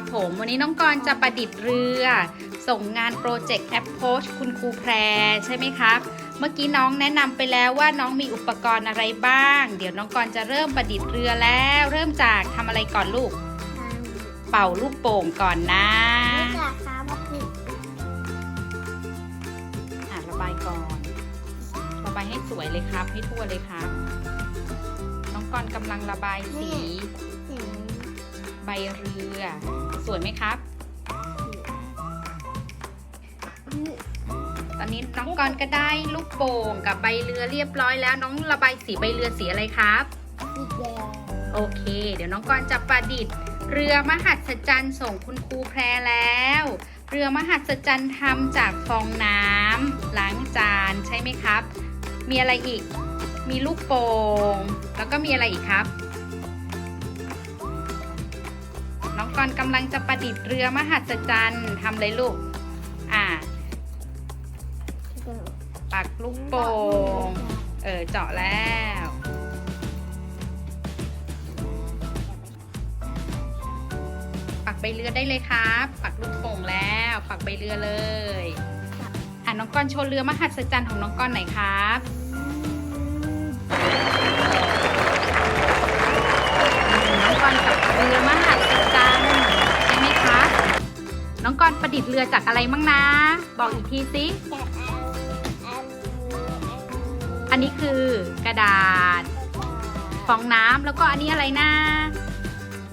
มวันนี้น้องกรณ์จะประดิษฐ์เรือ ส่งงานโปรเจกต์แอปโพชคุณครูแพรใช่ไหมครับ เมื่อกี้น้องแนะนำไปแล้วว่าน้องมีอุปกรณ์อะไรบ้าง เดี๋ยวน้องกรณ์จะเริ่มประดิษฐ์เรือแล้ว เริ่มจากทำอะไรก่อนลูก เป่าลูกโป่งก่อนนะรู้จักครับผิดอะระบายก่อน ระบายให้สวยเลยครับ ให้ทั่วเลยครับ น้องกรณ์กำลังระบายสีเห็น ใบเรือ สวยไหมครับ ตอนนี้น้องกรณ์ก็ได้ลูกโป่งกับใบเรือเรียบร้อยแล้ว น้องระบายสีใบเรือสีอะไรครับสีแดงโอเค เดี๋ยวน้องกรณ์จะประดิษฐ์ เรือมหัศจรรย์ส่งคุณครูแพรแล้ว เรือมหัศจรรย์ทำจากฟองน้ำล้างจานใช่ไหมครับ มีอะไรอีก มีลูกโป่งแล้วก็มีอะไรอีกครับ น้องกรกำลังจะประดิษฐ์เรือมหัศจรรย์ทำเลยลูก อ่า ปักลูกโป่ง เออ เจาะแล้ว ปักใบเรือได้เลยครับ ปักลูกโป่งแล้ว ปักใบเรือเลย อะน้องกรโชว์เรือมหัศจรรย์ของน้องกรหน่อยครับน้องกรกับเรือม รณ์ประดิษฐ์เรือจากอะไรมั่งนะ บอกอีกทีสิจากอันอันอันนี้คือกระดาษฟองน้ำแล้วก็อันนี้อะไรนะ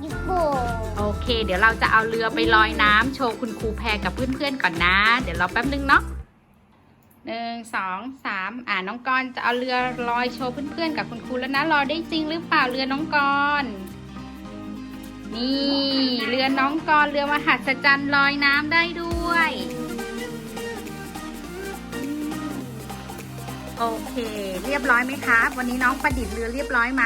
ญี่ปุ่นโอเค เดี๋ยวเราจะเอาเรือไปลอยน้ำโชว์คุณครูแพรกับเพื่อนๆก่อนนะ เดี๋ยวรอแป๊บนึงเนาะหนึ่งสองสามอ่าน้องกรณ์จะเอาเรือลอยโชว์เพื่อนๆกับคุณครูแล้วนะรอได้จริงหรือเปล่าเรือน้องกรณ์ นี่เรือน้องกรณ์เรือมหัศจรรย์ลอยน้ำได้ด้วย โอเค เรียบร้อยไหมครับ วันนี้น้องประดิษฐ์เรือเรียบร้อยไหม